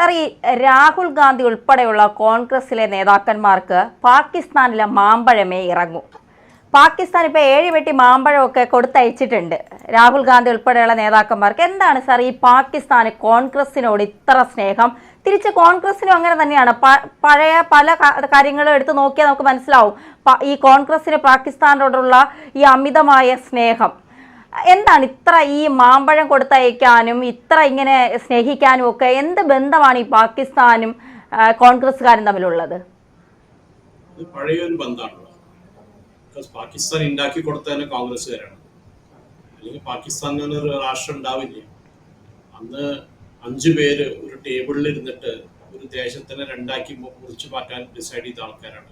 Sir Rahul Gandhi ഉൾപ്പെടെയുള്ള കോൺഗ്രസിലെ നേതാക്കന്മാർക്ക് പാകിസ്ഥാനിലെ മാമ്പഴമേ ഇറങ്ങൂ. പാകിസ്ഥാൻ ഇപ്പോൾ ഏഴ് വെട്ടി മാമ്പഴമൊക്കെ കൊടുത്തയച്ചിട്ടുണ്ട്. രാഹുൽ ഗാന്ധി ഉൾപ്പെടെയുള്ള നേതാക്കന്മാർക്ക്. എന്താണ് സാർ ഈ പാകിസ്ഥാന് കോൺഗ്രസിനോട് ഇത്ര സ്നേഹം? തിരിച്ച് കോൺഗ്രസിനും അങ്ങനെ തന്നെയാണ്. പഴയ പല കാര്യങ്ങളും എടുത്തു നോക്കിയാൽ നമുക്ക് മനസ്സിലാവും. ഈ കോൺഗ്രസിന് പാകിസ്ഥാനോടുള്ള ഈ അമിതമായ സ്നേഹം. എന്താണ് ഇത്ര ഈ മാമ്പഴം കൊടുത്തയക്കാനും ഇത്ര ഇങ്ങനെ സ്നേഹിക്കാനും ഒക്കെ എന്ത് ബന്ധമാണ് ഈ പാകിസ്ഥാനും കോൺഗ്രസ്സുകാരും തമ്മിലുള്ളത്? പഴയൊരു ബന്ധമാണല്ലോ പാകിസ്ഥാൻ ഉണ്ടാക്കി കൊടുത്തതന്നെ കോൺഗ്രസ്സുകാരാണ്. അല്ലെങ്കിൽ പാകിസ്ഥാൻ ഒരു രാഷ്ട്രം ഉണ്ടാവില്ല. അന്ന് അഞ്ചു പേര് ഒരു ടേബിളിൽ ഇരുന്നിട്ട് ഒരു ദേശത്തിനെ രണ്ടാക്കി മുറിച്ചു മാറ്റാൻ ഡിസൈഡ് ചെയ്ത ആൾക്കാരാണ്.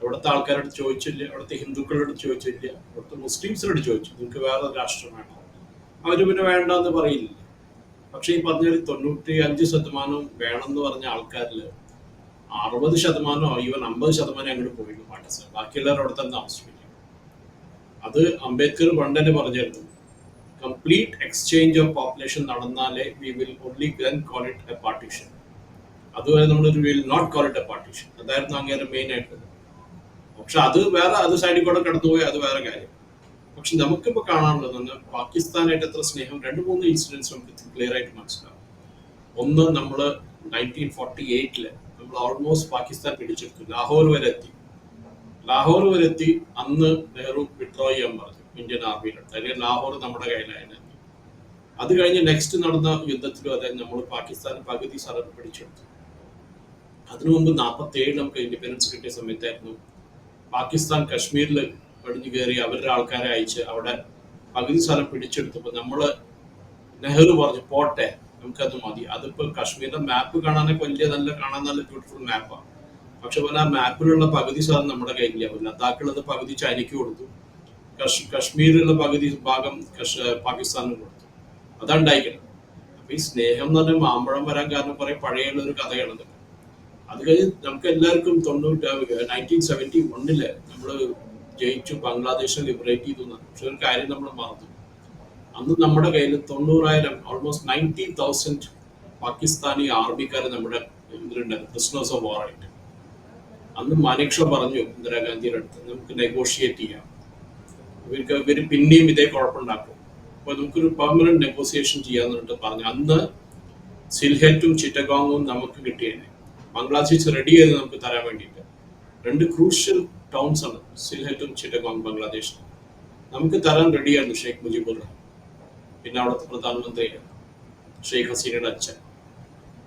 അവിടുത്തെ ആൾക്കാരോട് ചോദിച്ചില്ല അവിടുത്തെ ഹിന്ദുക്കളോട് ചോദിച്ചില്ല അവിടുത്തെ മുസ്ലിംസിനോട് ചോദിച്ചു. നിങ്ങൾക്ക് വേറെ രാഷ്ട്രം വേണോ? അവർ പിന്നെ വേണ്ട എന്ന് പറയില്ല. പക്ഷേ ഈ പറഞ്ഞ തൊണ്ണൂറ്റി അഞ്ച് ശതമാനം വേണമെന്ന് പറഞ്ഞ ആൾക്കാരിൽ അറുപത് ശതമാനമോ ഈവൻ അമ്പത് ശതമാനം അങ്ങോട്ട് പോയിരുന്നു പാട്ടസ് ബാക്കിയുള്ളവർ അവിടെ തന്നെ താമസിപ്പിക്കും. അത് അംബേദ്കർ പണ്ട് തന്നെ പറഞ്ഞിരുന്നു complete exchange of population നടന്നാലേ we will only then call it a partition അതുവരെ നമ്മളൊരു will not call it a partition അതായിരുന്നു അങ്ങനെ മെയിൻ ആയിട്ട് പക്ഷെ അത് വേറെ അത് സൈഡിൽ കൂടെ കടന്നുപോയി അത് വേറെ കാര്യം. പക്ഷെ നമുക്കിപ്പോൾ കാണാനുള്ളത് പാകിസ്ഥാനായിട്ട് എത്ര സ്നേഹം? രണ്ട് മൂന്ന് ഇൻസിഡൻസ് നമുക്ക് ക്ലിയർ ആയിട്ട് മനസ്സിലാവും. ഒന്ന് നമ്മൾ നയന്റീൻ ഫോർട്ടി എയ്റ്റിൽ നമ്മൾ ഓൾമോസ്റ്റ് പാകിസ്ഥാൻ പിടിച്ചെടുത്തു. ലാഹോർ വരെ എത്തി. ലാഹോർ വരെ എത്തി. അന്ന് നെഹ്റു വിഡ്രോ ചെയ്യാൻ പറഞ്ഞു ഇന്ത്യൻ ആർമിയിലുണ്ട് അല്ലെങ്കിൽ ലാഹോർ നമ്മുടെ കയ്യിലായിരുന്നു അത് കഴിഞ്ഞ് നെക്സ്റ്റ് നടന്ന യുദ്ധത്തിലും അതായത് നമ്മൾ പാകിസ്ഥാൻ പകുതി സ്ഥലം പിടിച്ചെടുത്തു. അതിനു മുമ്പ് നാൽപ്പത്തി ഏഴ് നമുക്ക് ഇൻഡിപെൻഡൻസ് കിട്ടിയ സമയത്തായിരുന്നു പാകിസ്ഥാൻ കശ്മീരിൽ പടിഞ്ഞു കയറി അവരുടെ ആൾക്കാരെ അയച്ച് അവിടെ പകുതി സ്ഥലം പിടിച്ചെടുത്തപ്പോൾ നമ്മൾ നെഹ്റു പറഞ്ഞു പോട്ടെ നമുക്കത് മതി. അതിപ്പോൾ കശ്മീരിന്റെ മാപ്പ് കാണാനൊക്കെ വലിയ നല്ല കാണാൻ നല്ല ബ്യൂട്ടിഫുൾ മാപ്പാണ് പക്ഷെ പോലെ ആ മാപ്പിലുള്ള പകുതി സ്ഥലം നമ്മുടെ കയ്യിലില്ല. ലഡാക്കിലുള്ളത് പകുതി ചൈനയ്ക്ക് കൊടുത്തു. കശ് കശ്മീരിലുള്ള പകുതി ഭാഗം പാകിസ്ഥാനും കൊടുത്തു. അതാണ് ഉണ്ടായിക്കണം. അപ്പൊ ഈ സ്നേഹം എന്ന് പറഞ്ഞാൽ മാമ്പഴം വരാൻ കാരണം കുറെ പഴയുള്ള ഒരു കഥയാണ് ഇതൊക്കെ അത് കഴിഞ്ഞ് നമുക്ക് എല്ലാവർക്കും തൊണ്ണൂറ്റി നയന്റീൻ സെവന്റി വണ്ണിൽ നമ്മൾ ജയിച്ചു ബംഗ്ലാദേശിനെ ലിബറേറ്റ് ചെയ്തു പക്ഷെ ഒരു കാര്യം നമ്മൾ മറന്നു. അന്ന് നമ്മുടെ കയ്യിൽ തൊണ്ണൂറായിരം ഓൾമോസ്റ്റ് നയന്റി തൗസൻഡ് പാകിസ്ഥാനി ആർമിക്കാർ നമ്മുടെ ഇതിലുണ്ടായിരുന്നു ക്രിസ്മസ് ഓഫ് വാറായിട്ട് അന്ന് മാനിക്ഷ പറഞ്ഞു ഇന്ദിരാഗാന്ധിയുടെ അടുത്ത് നമുക്ക് നെഗോഷിയേറ്റ് ചെയ്യാം. ഇവർക്ക് ഇവർ പിന്നെയും ഇതേ കുഴപ്പമുണ്ടാക്കും. അപ്പോൾ നമുക്കൊരു പെർമനന്റ് നെഗോസിയേഷൻ ചെയ്യാന്നിട്ട് പറഞ്ഞു അന്ന് സിൽഹറ്റും ചിറ്റഗോങ്ങും നമുക്ക് കിട്ടിയേനെ. ബംഗ്ലാദേശ് റെഡി ചെയ്ത് നമുക്ക് തരാൻ വേണ്ടിയിട്ട്. രണ്ട് ക്രൂഷ്യൽ ടൗൺസ് ആണ്. സിൽഹറ്റും ചിറ്റഗോങ് ബംഗ്ലാദേശ് നമുക്ക് തരാൻ റെഡിയായിരുന്നു ഷെയ്ഖ് മുജിബുർ റഹ്മാൻ പിന്നെ അവിടുത്തെ പ്രധാനമന്ത്രി ഷെയ്ഖ് ഹസീനയുടെ അച്ഛൻ.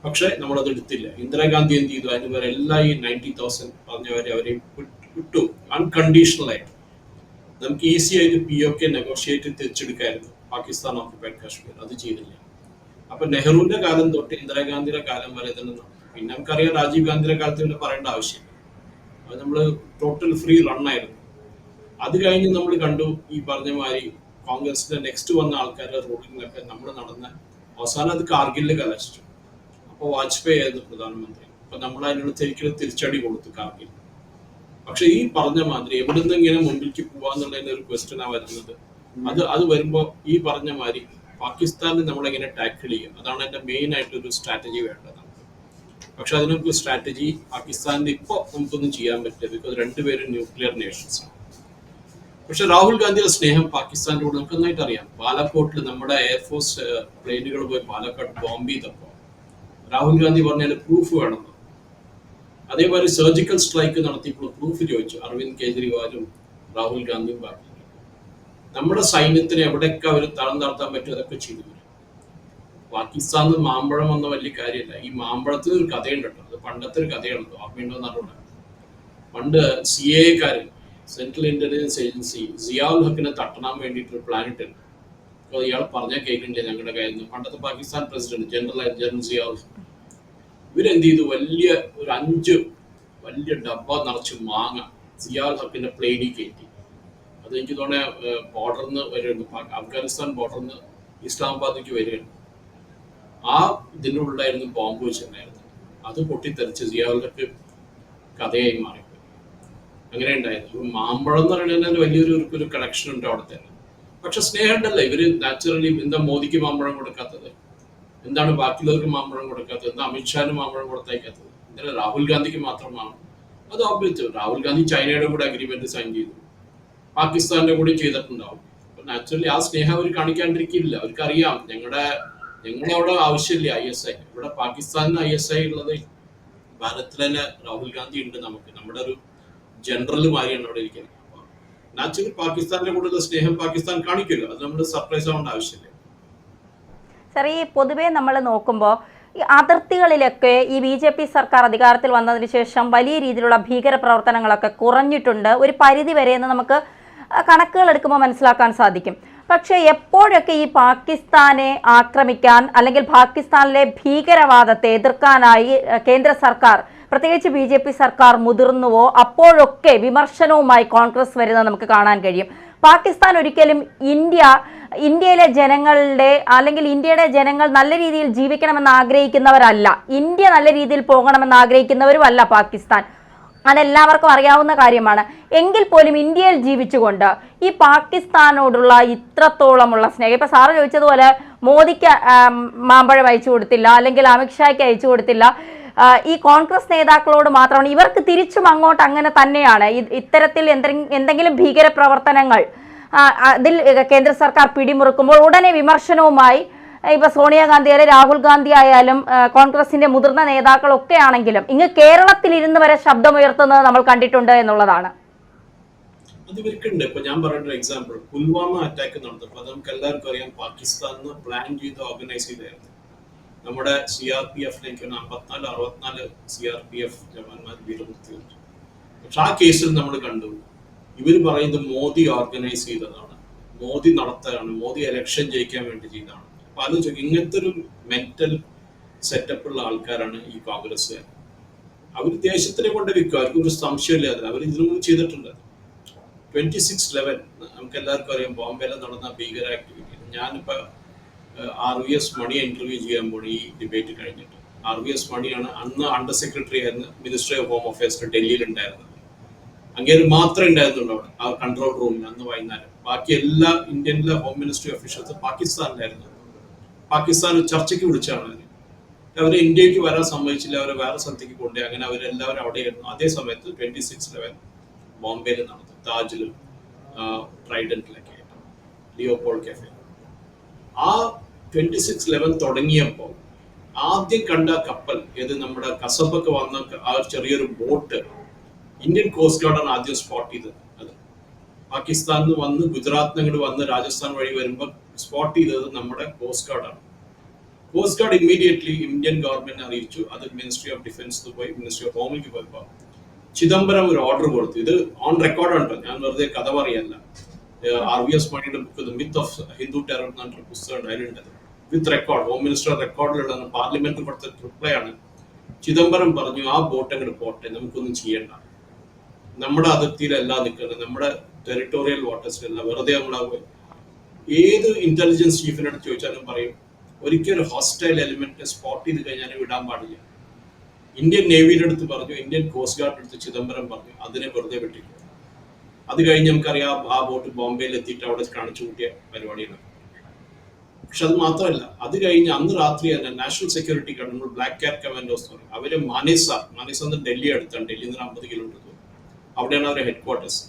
പക്ഷെ നമ്മളത് എടുത്തില്ല. ഇന്ദിരാഗാന്ധി എന്ത് ചെയ്തു? അതിന് പേരെ എല്ലാ ഈ നയന്റി തൗസൻഡ് പറഞ്ഞവരെ അവരെ വിട്ട്- അൺകണ്ടീഷണൽ ആയിട്ട്. നമുക്ക് ഈസി ആയിട്ട് പി ഒ കെ നെഗോഷിയേറ്റ് തിരിച്ചെടുക്കായിരുന്നു. പാകിസ്ഥാൻ ഓക്കുപൈഡ് കാശ്മീർ. അത് ചെയ്തില്ല. അപ്പൊ നെഹ്റുവിന്റെ കാലം തൊട്ട് ഇന്ദിരാഗാന്ധിയുടെ കാലം വരെ തന്നെ. പിന്നെ നമുക്കറിയാം രാജീവ് ഗാന്ധിയുടെ കാലത്ത് പിന്നെ പറയേണ്ട ആവശ്യമില്ല. അത് നമ്മൾ ടോട്ടൽ ഫ്രീ റണ്ണായിരുന്നു അത് കഴിഞ്ഞ് നമ്മൾ കണ്ടു ഈ പറഞ്ഞ മാതിരി കോൺഗ്രസിന്റെ നെക്സ്റ്റ് വന്ന ആൾക്കാരുടെ റൂളിങ്ങിലൊക്കെ നമ്മൾ നടന്ന അവസാനം അത് കാർഗിലിൽ കലശിച്ചു. അപ്പോൾ വാജ്പേയി ആയിരുന്നു പ്രധാനമന്ത്രി. അപ്പൊ നമ്മൾ അതിനുള്ള തിരിച്ചടി തിരിച്ചടി കൊടുത്തു കാർഗിൽ. പക്ഷെ ഈ പറഞ്ഞ മാതിരി എവിടുന്ന് ഇങ്ങനെ മുമ്പിലേക്ക് പോവാന്നുള്ളതിന് ഒരു ക്വസ്റ്റ്യനാ വരുന്നത്. അത് അത് വരുമ്പോൾ ഈ പറഞ്ഞ മാതിരി പാകിസ്ഥാനിൽ നമ്മളെങ്ങനെ ടാക്കിൾ ചെയ്യും? അതാണ് എന്റെ മെയിൻ ആയിട്ട് ഒരു സ്ട്രാറ്റജി വേണ്ടത്. പക്ഷെ അതിനൊരു സ്ട്രാറ്റജി പാകിസ്ഥാനിൽ ഇപ്പോൾ നമുക്കൊന്നും ചെയ്യാൻ പറ്റില്ല. ബിക്കോസ് രണ്ടുപേരും ന്യൂക്ലിയർ നേഷൻസ് ആണ്. പക്ഷെ രാഹുൽ ഗാന്ധിയുടെ സ്നേഹം പാകിസ്ഥാന്റെ കൂടെ നമുക്ക് നന്നായിട്ട് അറിയാം. പാലക്കോട്ടിൽ നമ്മുടെ എയർഫോഴ്സ് പ്ലെയിനുകൾ പോയി പാലക്കാട് ബോംബ് ചെയ്തപ്പോൾ രാഹുൽ ഗാന്ധി പറഞ്ഞാൽ പ്രൂഫ് വേണമെന്ന്. അതേപോലെ സർജിക്കൽ സ്ട്രൈക്ക് നടത്തിയപ്പോൾ പ്രൂഫ് ചോദിച്ചു. അരവിന്ദ് കെജ്രിവാളും രാഹുൽ ഗാന്ധിയും പറഞ്ഞു നമ്മുടെ സൈന്യത്തിന് എവിടെയൊക്കെ അവർ തളം നടത്താൻ പറ്റും അതൊക്കെ ചെയ്തു. വരും പാകിസ്ഥാനിൽ മാമ്പഴം വന്ന വലിയ കാര്യമില്ല. ഈ മാമ്പഴത്തിൽ ഒരു കഥയുണ്ട് കേട്ടോ. അത് പണ്ടത്തെ ഒരു കഥയാണ് ഓർമ്മയുണ്ടോ എന്നറിയില്ല പണ്ട് സി എക്കാരൻ സെൻട്രൽ ഇന്റലിജൻസ് ഏജൻസി സിയാൽ ഹക്കിനെ തട്ടണം വേണ്ടിയിട്ട് ഒരു പ്ലാൻ ഇട്ടുണ്ട് അപ്പോൾ ഇയാൾ പറഞ്ഞ കേൾക്കുന്നില്ല ഞങ്ങളുടെ കയ്യിൽ നിന്ന് പണ്ടത്തെ Pakistan president general general Ziaul ഇവരെന്ത് ചെയ്തു വലിയ ഒരു അഞ്ച് വലിയ ഡബ്ബ നിറച്ച് മാങ്ങ സിയാൽ ഹക്കിന്റെ പ്ലെയിനിൽ കയറ്റി അത് എനിക്ക് തോന്നിയ ബോർഡറിൽ നിന്ന് വരുന്നു അഫ്ഗാനിസ്ഥാൻ ബോർഡറിൽ നിന്ന് ഇസ്ലാമാബാദിലേക്ക് വരികയാണ് ആ ഇതിനുള്ളിലായിരുന്നു ബോംബ് വെച്ചിട്ടുണ്ടായിരുന്നത്. അത് പൊട്ടിത്തെറിച്ച് ജിയാവുലക്ക് കഥയായി മാറി. അങ്ങനെ ഉണ്ടായിരുന്നു. മാമ്പഴം എന്ന് പറയുന്നത് വലിയൊരു ഒരു- കണക്ഷൻ ഉണ്ട് അവിടെ തന്നെ. പക്ഷെ സ്നേഹമുണ്ടല്ല ഇവർ നാച്ചുറലി എന്താ മോദിക്ക് മാമ്പഴം കൊടുക്കാത്തത്? എന്താണ് ബാക്കിയുള്ളവർക്ക് മാമ്പഴം കൊടുക്കാത്തത്? എന്താ അമിത്ഷാന് മാമ്പഴം കൊടുത്തയക്കാത്തത്? എന്താ രാഹുൽ ഗാന്ധിക്ക് മാത്രമാണ്. അത് ഓബിയസ് രാഹുൽ ഗാന്ധി ചൈനയുടെ കൂടെ അഗ്രിമെന്റ് സൈൻ ചെയ്തു. പാകിസ്ഥാന്റെ കൂടെ ചെയ്തിട്ടുണ്ടാവും. നാച്ചുറലി ആ സ്നേഹം അവർ കാണിക്കാണ്ടിരിക്കില്ല. അവർക്കറിയാം ഞങ്ങളുടെ ഞങ്ങളുടെ അവിടെ ആവശ്യമില്ല ഐ എസ് ഐ. ഇവിടെ പാകിസ്ഥാനിന് ഐ എസ് ഐ ഉള്ളത് ഭാരതത്തിൽ തന്നെ രാഹുൽ ഗാന്ധി ഉണ്ട് നമുക്ക്. നമ്മുടെ ഒരു ജനറൽ മാരിയാണ് അവിടെ ഇരിക്കുന്നത്. നാച്ചുറലി പാകിസ്ഥാനിലെ കൂടുതൽ സ്നേഹം പാകിസ്ഥാൻ കാണിക്കില്ല അത് നമ്മൾ സർപ്രൈസ് ആവേണ്ട ആവശ്യമില്ല. സാർ ഈ പൊതുവേ നമ്മൾ നോക്കുമ്പോൾ ഈ അതിർത്തികളിലൊക്കെ ഈ ബി ജെ പി സർക്കാർ അധികാരത്തിൽ വന്നതിന് ശേഷം വലിയ രീതിയിലുള്ള ഭീകര പ്രവർത്തനങ്ങളൊക്കെ കുറഞ്ഞിട്ടുണ്ട്. ഒരു പരിധി വരെ എന്ന് നമുക്ക് കണക്കുകൾ എടുക്കുമ്പോൾ മനസ്സിലാക്കാൻ സാധിക്കും. പക്ഷേ എപ്പോഴൊക്കെ ഈ പാകിസ്ഥാനെ ആക്രമിക്കാൻ അല്ലെങ്കിൽ പാകിസ്ഥാനിലെ ഭീകരവാദത്തെ എതിർക്കാനായി കേന്ദ്ര സർക്കാർ പ്രത്യേകിച്ച് ബി ജെ പി സർക്കാർ മുതിർന്നുവോ അപ്പോഴൊക്കെ വിമർശനവുമായി കോൺഗ്രസ് വരുന്നത് നമുക്ക് കാണാൻ കഴിയും. പാകിസ്ഥാൻ ഒരിക്കലും ഇന്ത്യ ഇന്ത്യയിലെ ജനങ്ങളുടെ അല്ലെങ്കിൽ ഇന്ത്യയുടെ ജനങ്ങൾ നല്ല രീതിയിൽ ജീവിക്കണമെന്ന് ആഗ്രഹിക്കുന്നവരല്ല. ഇന്ത്യ നല്ല രീതിയിൽ പോകണമെന്ന് ആഗ്രഹിക്കുന്നവരും അല്ല പാകിസ്ഥാൻ. അതെല്ലാവർക്കും അറിയാവുന്ന കാര്യമാണ്. എങ്കിൽ പോലും ഇന്ത്യയിൽ ജീവിച്ചുകൊണ്ട് ഈ പാകിസ്ഥാനോടുള്ള ഇത്രത്തോളമുള്ള സ്നേഹം ഇപ്പൊ സാറ് ചോദിച്ചതുപോലെ മോദിക്ക് മാമ്പഴം അയച്ചു കൊടുത്തില്ല അല്ലെങ്കിൽ അമിത്ഷായ്ക്ക് അയച്ചു കൊടുത്തില്ല ഈ കോൺഗ്രസ് നേതാക്കളോട് മാത്രമാണ് ഇവർക്ക് തിരിച്ചും അങ്ങോട്ട് അങ്ങനെ തന്നെയാണ്. ഇത്തരത്തിൽ എന്തെങ്കിലും ഭീകര പ്രവർത്തനങ്ങൾ അതിൽ കേന്ദ്ര സർക്കാർ പിടിമുറുക്കുമ്പോൾ ഉടനെ വിമർശനവുമായി ഇപ്പൊ സോണിയാഗാന്ധി ആയാലും രാഹുൽ ഗാന്ധി ആയാലും കോൺഗ്രസിന്റെ മുതിർന്ന നേതാക്കളൊക്കെ ആണെങ്കിലും ഇങ്ങ് കേരളത്തിൽ ഇരുന്ന് വരെ ശബ്ദമുയർത്തുന്നത് നമ്മൾ കണ്ടിട്ടുണ്ട് എന്നുള്ളതാണ്. ഞാൻ പറയുന്ന എക്സാമ്പിൾ പുൽവാമ അറ്റാക്ക് നടന്നപ്പോൾ നമുക്ക് എല്ലാവർക്കും അറിയാം പാകിസ്ഥാനിന്ന് പ്ലാൻ ചെയ്ത് ഓർഗനൈസ് ചെയ്തായിരുന്നു. നമ്മുടെ സി ആർ പി എഫിലേക്ക് അമ്പത്തിനാല് അറുപത്തിനാല് സി ആർ പി എഫ് ജവാന്മാർ വീരമൃത്യു പക്ഷെ ആ കേസിൽ നമ്മൾ കണ്ടു. ഇവർ പറയുന്നത് മോദി ഓർഗനൈസ് ചെയ്തതാണ്. മോദി നടത്തുകയാണ്. മോദി എലക്ഷൻ ജയിക്കാൻ വേണ്ടി ചെയ്തതാണ്. അപ്പൊ ഇങ്ങനത്തെ ഒരു മെന്റൽ സെറ്റപ്പ് ഉള്ള ആൾക്കാരാണ് ഈ കോൺഗ്രസ്സുകാർ അവർ ദേശത്തിനെ കൊണ്ട് വിൽക്കും അവർക്ക് ഒരു സംശയമില്ലാതെ അവർ ഇതിനു മുമ്പ് ചെയ്തിട്ടുണ്ട് ട്വന്റി സിക്സ് ലെവൻ നമുക്ക് എല്ലാവർക്കും അറിയാം ബോംബെയിൽ നടന്ന ഭീകര ആക്ടിവിറ്റി ഞാനിപ്പോ R V S Mani interview ചെയ്യാൻ പോണി ഈ ഡിബേറ്റ് കഴിഞ്ഞിട്ട്. ആർ വി എസ് മണിയാണ് അന്ന് അണ്ടർ സെക്രട്ടറി ആയിരുന്നു മിനിസ്ട്രി ഓഫ് ഹോം അഫയേഴ്സ് ഡൽഹിയിൽ ഉണ്ടായിരുന്നത്. അങ്ങേര് മാത്രമേ ഉണ്ടായിരുന്നുള്ളൂ അവിടെ. ആ കൺട്രോൾ റൂമിൽ അന്ന് വൈകുന്നേരം. ബാക്കി എല്ലാ ഇന്ത്യനിലെ ഹോം മിനിസ്ട്രി ഓഫീഷ്യൽസ് പാകിസ്ഥാനിലായിരുന്നു. പാകിസ്ഥാൻ ചർച്ചയ്ക്ക് വിളിച്ചാണ്. അവർ ഇന്ത്യയ്ക്ക് വരാൻ സമ്മതിച്ചില്ല അവരെ വേറെ സ്ഥലത്തേക്ക് കൊണ്ടുപോയി അങ്ങനെ അവരെല്ലാവരും അവിടെയായിരുന്നു. അതേ സമയത്ത് ട്വന്റി സിക്സ് ലെവൻ ബോംബെയിൽ നടന്നു. താജിലും ട്രൈഡന്റിലൊക്കെ ആയിട്ട്. ലിയോപോൾ കെഫെ. ആ ട്വന്റി സിക്സ് ലെവൻ തുടങ്ങിയപ്പോൾ ആദ്യം കണ്ട കപ്പൽ ഏത് നമ്മുടെ കസബൊക്കെ വന്ന ആ ചെറിയൊരു ബോട്ട് ഇന്ത്യൻ കോസ്റ്റ് ഗാർഡാണ് ആദ്യം സ്പോട്ട് ചെയ്തത്. അത് പാകിസ്ഥാനിൽ നിന്ന് വന്ന് ഗുജറാത്തിൽ നിന്ന് വന്ന് രാജസ്ഥാൻ വഴി വരുമ്പോൾ സ്പോട്ട് ചെയ്തത് നമ്മുടെ coast ഗാർഡാണ്. Coast guard immediately Indian government അറിയിച്ചു. അത് മിനിസ്ട്രി ഓഫ് ഡിഫൻസ് പോയി മിനിസ്ട്രി ഓഫ് ഹോമിലേക്ക് പോയപ്പോൾ ചിദംബരം ഒരു ഓർഡർ കൊടുത്തു. ഇത് ഓൺ റെക്കോർഡ് ഉണ്ട് ഞാൻ വെറുതെ കഥ പറയല്ല. ആർ വി എസ് മണിയുടെ book myth of Hindu terror എന്ന് പറഞ്ഞൊരു പുസ്തകം അതിലുണ്ടത്. വിത്ത് റെക്കോർഡ് ഹോം മിനിസ്റ്റർ റെക്കോർഡിലുള്ള പാർലമെന്റിൽ കൊടുത്ത റിപ്ലൈ ആണ്. ചിദംബരം പറഞ്ഞു ആ ബോട്ട് അങ്ങോട്ട് പോട്ടെ നമുക്കൊന്നും ചെയ്യണ്ട. നമ്മുടെ അതിർത്തിയിലല്ല നിൽക്കുന്നത് നമ്മുടെ ടെറിട്ടോറിയൽ വാട്ടേഴ്സിലല്ല വെറുതെ നമ്മൾ ഏത് ഇന്റലിജൻസ് ചീഫിനോട് ചോദിച്ചാലും പറയും ഒരിക്കലും ഹോസ്റ്റൈൽ എലിമെന്റ് സ്പോട്ട് ചെയ്ത് കഴിഞ്ഞാൽ വിടാൻ പാടില്ല. ഇന്ത്യൻ നേവിയുടെ അടുത്ത് പറഞ്ഞു ഇന്ത്യൻ കോസ്റ്റ് ഗാർഡ് അടുത്ത് ചിദംബരം പറഞ്ഞു അതിനെ വെറുതെ വിട്ടില്ല അത് കഴിഞ്ഞ് നമുക്കറിയാം ആ ബോട്ട് ബോംബെയിൽ എത്തിയിട്ട് അവിടെ കാണിച്ചു കൂട്ടിയ പരിപാടിയാണ്. പക്ഷെ അത് മാത്രമല്ല അത് കഴിഞ്ഞ് അന്ന് രാത്രി തന്നെ നാഷണൽ സെക്യൂരിറ്റി ഗാർഡ് നമ്മൾ ബ്ലാക്ക് ക്യാറ്റ് കമാൻഡോസ് എന്ന് പറയും. അവർ മാനേസ മാനേസ എന്ന് ഡൽഹി അടുത്താണ് ഡൽഹിയിൽ നിന്ന് അമ്പത് കിലോമീറ്റർ അവിടെയാണ് അവരുടെ ഹെഡ് ക്വാർട്ടേഴ്സ്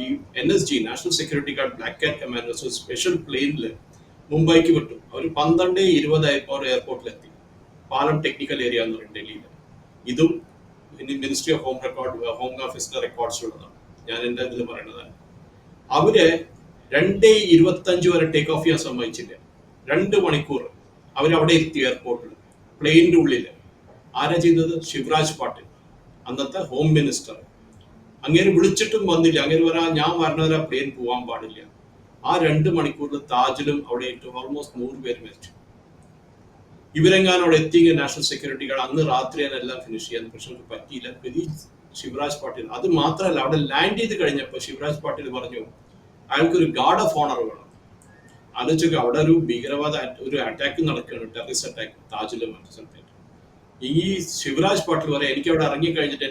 ഈ N S G national security guard black car commandos special പ്ലെയിനിൽ മുംബൈക്ക് വിട്ടു. അവർ പന്ത്രണ്ട് ഇരുപതായപ്പോൾ എയർപോർട്ടിലെത്തി പാലം ടെക്നിക്കൽ ഏരിയ എന്ന് പറയും ഡൽഹിയിൽ ഇതും ministry of home record home ഓഫീസിന്റെ റെക്കോർഡ്സ് ഉള്ളതാണ്. ഞാൻ എന്റെ ഇതിൽ പറയുന്നതാണ് അവർ രണ്ടേ ഇരുപത്തഞ്ച് വരെ ടേക്ക് ഓഫ് ചെയ്യാൻ സമ്മതിച്ചില്ല. രണ്ട് മണിക്കൂർ അവരവിടെ എത്തി എയർപോർട്ടിൽ പ്ലെയിനിന്റെ ഉള്ളിൽ ആരാ ചെയ്തത്? ശിവരാജ് പാട്ടിൽ അന്നത്തെ ഹോം മിനിസ്റ്റർ അങ്ങനെ വിളിച്ചിട്ടും വന്നില്ല. അങ്ങനെ പറയാ ഞാൻ വരണവരെ പ്ലെയിൻ പോകാൻ പാടില്ല. ആ രണ്ട് മണിക്കൂറിൽ താജിലും അവിടെ ഏറ്റവും ഓൾമോസ്റ്റ് നൂറ് പേര് മരിച്ചു. ഇവരെങ്ങാനും അവിടെ എത്തിയെങ്കിൽ നാഷണൽ സെക്യൂരിറ്റി ഗാർഡ് അന്ന് രാത്രി തന്നെ എല്ലാം ഫിനിഷ് ചെയ്യാൻ. പക്ഷെ നമുക്ക് പറ്റിയില്ല. പ്രതി ശിവരാജ് പാട്ടീൽ. അത് മാത്രമല്ല അവിടെ ലാൻഡ് ചെയ്ത് കഴിഞ്ഞപ്പോൾ ശിവരാജ് പാട്ടീൽ പറഞ്ഞു അയാൾക്കൊരു ഗാർഡ് ഓഫ് ഓണർ വേണം. ആലോചിച്ചൊക്കെ അവിടെ ഒരു ഭീകരവാദ ഒരു അറ്റാക്ക് നടക്കുകയാണ്. ടെററിസ്റ്റ് അറ്റാക്ക് താജിലും മറ്റു സ്ഥലത്തേക്ക് ഈ ശിവരാജ് പാട്ടീൽ പറയാം എനിക്ക് അവിടെ ഇറങ്ങി കഴിഞ്ഞിട്ട്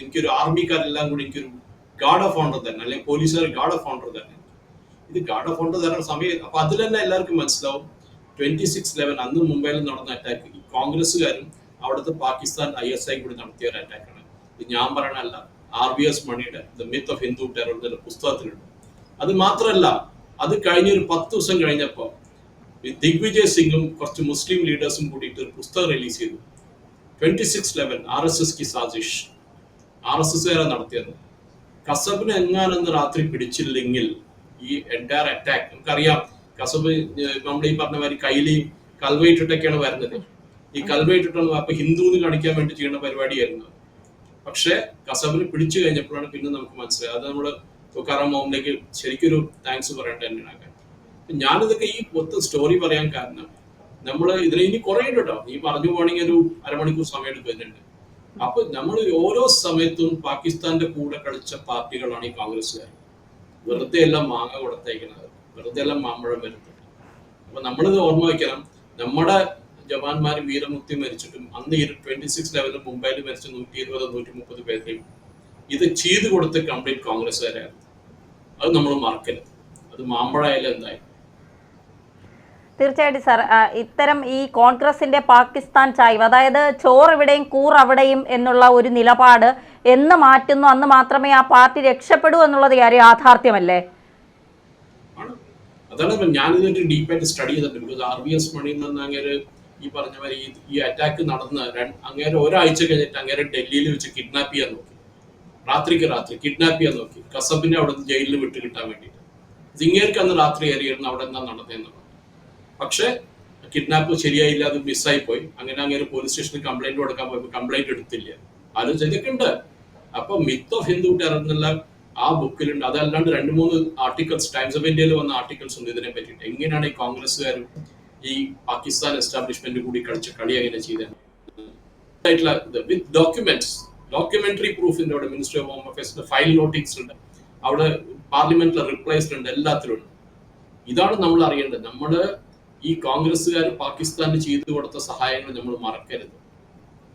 എനിക്കൊരു ആർമിക്കാരെല്ലാം കൂടി എനിക്കൊരു ഗാർഡ് ഓഫ് ഓണർ തന്നെ അല്ലെങ്കിൽ പോലീസുകാർ ഗാർഡ് ഓഫ് ഓണർ തന്നെ ഇത് ഗാർഡ് ഓഫ് ഓണർ തരാൻ സമയം അപ്പൊ അതിൽ തന്നെ എല്ലാവർക്കും മനസ്സിലാവും. ട്വന്റി സിക്സ് ലെവൻ അന്ന് മുംബൈയിൽ നടന്ന അറ്റാക്ക് ഈ കോൺഗ്രസ്സുകാരും അവിടുത്തെ പാകിസ്ഥാൻ ഐ എസ് ഐ കൂടി നടത്തിയ ഒരു അറ്റാക്കാണ് ഇത് ഞാൻ പറയണല്ല ആർ ബി എസ് മണിയുടെ ദ മിത്ത് ഓഫ് ഹിന്ദു ടെറോറിന്റെ പുസ്തകത്തിലുണ്ട്. അത് മാത്രമല്ല അത് കഴിഞ്ഞ ഒരു പത്ത് ദിവസം കഴിഞ്ഞപ്പോൾ ദിഗ്വിജയ് സിംഗും കുറച്ച് മുസ്ലിം ലീഡേഴ്സും കൂടിയിട്ട് ഒരു പുസ്തകം റിലീസ് ചെയ്തു. Twenty six eleven R S S കി സാജിഷ്. ആർ എസ് എസ് കാരാണ് നടത്തിയത്. കസബിനെ എങ്ങാനൊന്ന് രാത്രി പിടിച്ചില്ലെങ്കിൽ ഈ എന്റയർ അറ്റാക്ക് നമുക്കറിയാം കസബ് നമ്മൾ ഈ പറഞ്ഞ മാതിരി കയ്യിൽ കൽവയിട്ടിട്ടൊക്കെയാണ് വരുന്നത്. ഈ കൽവയിട്ടിട്ടാണ് അപ്പൊ ഹിന്ദു എന്ന് കാണിക്കാൻ വേണ്ടി ചെയ്യുന്ന പരിപാടിയായിരുന്നു പക്ഷെ കസബിന് പിടിച്ചു കഴിഞ്ഞപ്പോഴാണ് പിന്നെ നമുക്ക് മനസ്സിലായത്. അത് നമ്മൾ തുക്കാറാം മോഹനിലേക്ക് ശരിക്കൊരു താങ്ക്സ് പറയേണ്ട തന്നെയാണ് ഞാനിതൊക്കെ ഈ മൊത്തം സ്റ്റോറി പറയാൻ കാരണം നമ്മൾ ഇതിന് ഇനി കുറെ കേട്ടോ ഈ പറഞ്ഞു പോകണമെങ്കിൽ ഒരു അരമണിക്കൂർ സമയം എടുക്കുന്നുണ്ട് അപ്പൊ നമ്മൾ ഓരോ സമയത്തും പാകിസ്ഥാന്റെ കൂടെ കളിച്ച പാർട്ടികളാണ് ഈ കോൺഗ്രസ്സുകാർ വെറുതെ എല്ലാം മാങ്ങ കൊടുത്തയക്കുന്നത് വെറുതെ എല്ലാം മാമ്പഴം വരുത്തുന്നത് അപ്പൊ നമ്മളിത് ഓർമ്മ വയ്ക്കണം നമ്മുടെ ജവാന്മാർ വീരമുക്തി മരിച്ചിട്ടും അന്ന് ട്വന്റി സിക്സ് ലെവലിൽ മുംബൈയിൽ മരിച്ച നൂറ്റി ഇരുപത് നൂറ്റി മുപ്പത് പേരെയും ഇത് ചെയ്തു കൊടുത്ത് കംപ്ലീറ്റ് കോൺഗ്രസ്സുകാരായിരുന്നു അത് നമ്മൾ മറക്കരുത്. അത് മാമ്പഴമായാലും എന്തായി തീർച്ചയായിട്ടും സാർ. ഇത്തരം ഈ കോൺഗ്രസിന്റെ പാകിസ്ഥാൻ ചായ്വ് അതായത് ചോറ് ഇവിടെയും കൂർ അവിടെയും എന്നുള്ള ഒരു നിലപാട് എന്ന് മാറ്റുന്നു അന്ന് മാത്രമേ ആ പാർട്ടി രക്ഷപ്പെടൂ എന്നുള്ളത് യാഥാർത്ഥ്യമല്ലേ? ഞാനിതിന്റെ ഡീപ്പായിട്ട് സ്റ്റഡി അങ്ങേര് ഈ പറഞ്ഞ മാതിരി ഈ- അറ്റാക്ക് നടന്ന അങ്ങനെ ഒരാഴ്ച കഴിഞ്ഞിട്ട് അങ്ങനെ ഡൽഹിയിൽ വെച്ച് കിഡ്നാപ്പ് ചെയ്യാൻ നോക്കി. രാത്രിക്ക് രാത്രി കിഡ്നാപ്പ് ചെയ്യാൻ നോക്കി. കസബിനെ അവിടെ നിന്ന് ജയിലിൽ വിട്ട് കിട്ടാൻ വേണ്ടിയിട്ട്. ഇങ്ങേർക്ക് അന്ന് രാത്രി ഏറിയിരുന്നു അവിടെ എന്താ നടന്നതെന്ന്. പക്ഷെ കിഡ്നാപ്പ് ശരിയായില്ല അത് മിസ്സായി പോയി. അങ്ങനെ അങ്ങനെ പോലീസ് സ്റ്റേഷനിൽ കംപ്ലൈന്റ് കൊടുക്കാൻ പോയപ്പോൾ കംപ്ലൈന്റ് എടുത്തില്ല. ആലോചിച്ചിട്ടുണ്ട് അപ്പൊ മിത്ത് ഓഫ് ഹിന്ദു ടെറർ എന്നുള്ള ആ ബുക്കിലുണ്ട് അതല്ലാണ്ട് രണ്ട് മൂന്ന് ആർട്ടിക്കിൾസ് ടൈംസ് ഓഫ് ഇന്ത്യയിൽ വന്ന ആർട്ടിക്കിൾസ് ഉണ്ട് ഇതിനെ പറ്റിയിട്ട്. എങ്ങനെയാണ് ഈ കോൺഗ്രസ്സുകാരും ഈ പാകിസ്ഥാൻ എസ്റ്റാബ്ലിഷ്മെന്റ് കൂടി കളിച്ച കളി എങ്ങനെ ചെയ്തത്? വിത്ത് ഡോക്യുമെന്റ്സ് ഡോക്യുമെന്ററി പ്രൂഫിന്റെ അവിടെ മിനിസ്ട്രി ഓഫ് ഹോം അഫയേഴ്സിന്റെ ഫയൽ നോട്ടിക്സ് ഉണ്ട്. അവിടെ പാർലമെന്റിലെ റിപ്ലൈസ് ഉണ്ട് എല്ലാത്തിലും ഉണ്ട്. ഇതാണ് നമ്മൾ അറിയേണ്ടത്. നമ്മൾ ഈ കോൺഗ്രസ്സുകാർ പാകിസ്ഥാന് ചെയ്തു കൊടുത്ത സഹായങ്ങൾ നമ്മൾ മറക്കരുത്.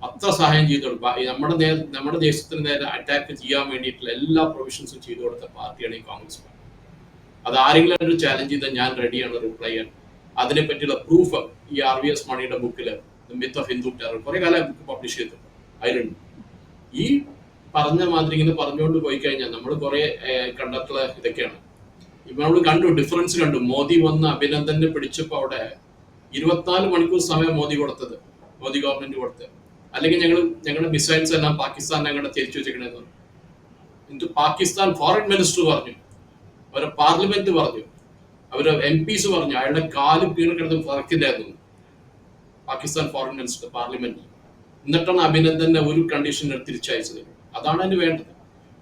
അത്ര സഹായം ചെയ്തു കൊടുക്കും നമ്മുടെ നേ നമ്മുടെ ദേശത്തിന് നേരെ അറ്റാക്ക് ചെയ്യാൻ വേണ്ടിയിട്ടുള്ള എല്ലാ പ്രൊവിഷൻസും ചെയ്തു കൊടുത്ത പാർട്ടിയാണ് ഈ കോൺഗ്രസ് പാർട്ടി. അത് ആരെങ്കിലും ഒരു ചാലഞ്ച് ചെയ്താൽ ഞാൻ റെഡിയാണ് റിപ്ലൈ ചെയ്യാൻ. അതിനെ പറ്റിയുള്ള പ്രൂഫ് ഈ ആർ വി എസ് മണിയുടെ ബുക്കിൽ മിത്ത് ഓഫ് ഹിന്ദു ടെറർ കുറെ കാലം ബുക്ക് പബ്ലിഷ് ചെയ്തു അതിലുണ്ട്. ഈ പറഞ്ഞ മാതിരി ഇങ്ങനെ പറഞ്ഞുകൊണ്ട് പോയി കഴിഞ്ഞാൽ നമ്മൾ കുറെ കണ്ടിട്ടുള്ള ഇതൊക്കെയാണ്. ഇപ്പൊ നമ്മൾ കണ്ടു ഡിഫറൻസ് കണ്ടു. മോദി വന്ന് അഭിനന്ദനെ പിടിച്ചപ്പോ അവിടെ ഇരുപത്തിനാല് മണിക്കൂർ സമയം മോദി കൊടുത്തത്. മോദി ഗവൺമെന്റ് കൊടുത്തത്. അല്ലെങ്കിൽ ഞങ്ങൾ ഞങ്ങളുടെ മിസൈൽസ് എല്ലാം പാകിസ്ഥാൻ ഞങ്ങളുടെ തിരിച്ചു വെച്ചിരിക്കണെന്ന് എന്നിട്ട് പാകിസ്ഥാൻ ഫോറിൻ മിനിസ്റ്റർ പറഞ്ഞു. അവരെ പാർലമെന്റ് പറഞ്ഞു. അവരെ എം പിസ് പറഞ്ഞു. അയാളുടെ കാൽ വീണ് കിടന്ന് ഫറക്കില്ലായിരുന്നു പാകിസ്ഥാൻ ഫോറിൻ മിനിസ്റ്റർ പാർലമെന്റ് എന്നിട്ടാണ് അഭിനന്ദനെ ഒരു കണ്ടീഷനിൽ തിരിച്ചയച്ചത്. അതാണ് അതിന് വേണ്ടത്.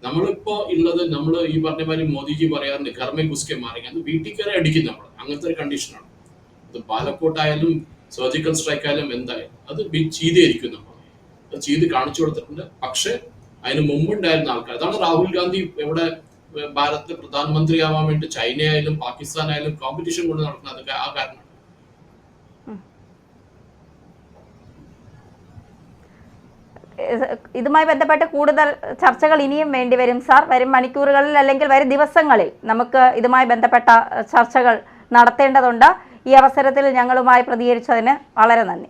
നമ്മളിപ്പോ ഉള്ളത് നമ്മൾ ഈ പറഞ്ഞ മാതിരി മോദിജി പറയാറുണ്ട് കർമ്മ കുസ്കെ മാറി അത് വീട്ടിൽ കയറി അടിക്കും നമ്മൾ. അങ്ങനത്തെ ഒരു കണ്ടീഷനാണ് അത് ബാലക്കോട്ടായാലും സർജിക്കൽ സ്ട്രൈക്ക് ആയാലും എന്തായാലും അത് ചെയ്തേയിരിക്കും നമ്മൾ. ചെയ്ത് കാണിച്ചു കൊടുത്തിട്ടുണ്ട്. പക്ഷെ അതിന് മുമ്പുണ്ടായിരുന്ന ആൾക്കാർ അതാണ് രാഹുൽ ഗാന്ധി എവിടെ ഭാരതത്തിലെ പ്രധാനമന്ത്രിയാവാൻ വേണ്ടി ചൈനയായാലും ആയാലും കോമ്പറ്റീഷൻ കൊണ്ട് നടക്കുന്നത് ആ കാരണം ഇതുമായി ബന്ധപ്പെട്ട് കൂടുതൽ ചർച്ചകൾ ഇനിയും വേണ്ടിവരും സാർ. വരും മണിക്കൂറുകളിൽ അല്ലെങ്കിൽ വരും ദിവസങ്ങളിൽ നമുക്ക് ഇതുമായി ബന്ധപ്പെട്ട ചർച്ചകൾ നടത്തേണ്ടതുണ്ട്. ഈ അവസരത്തിൽ ഞങ്ങളുമായി പ്രതികരിച്ചതിന് വളരെ നന്ദി.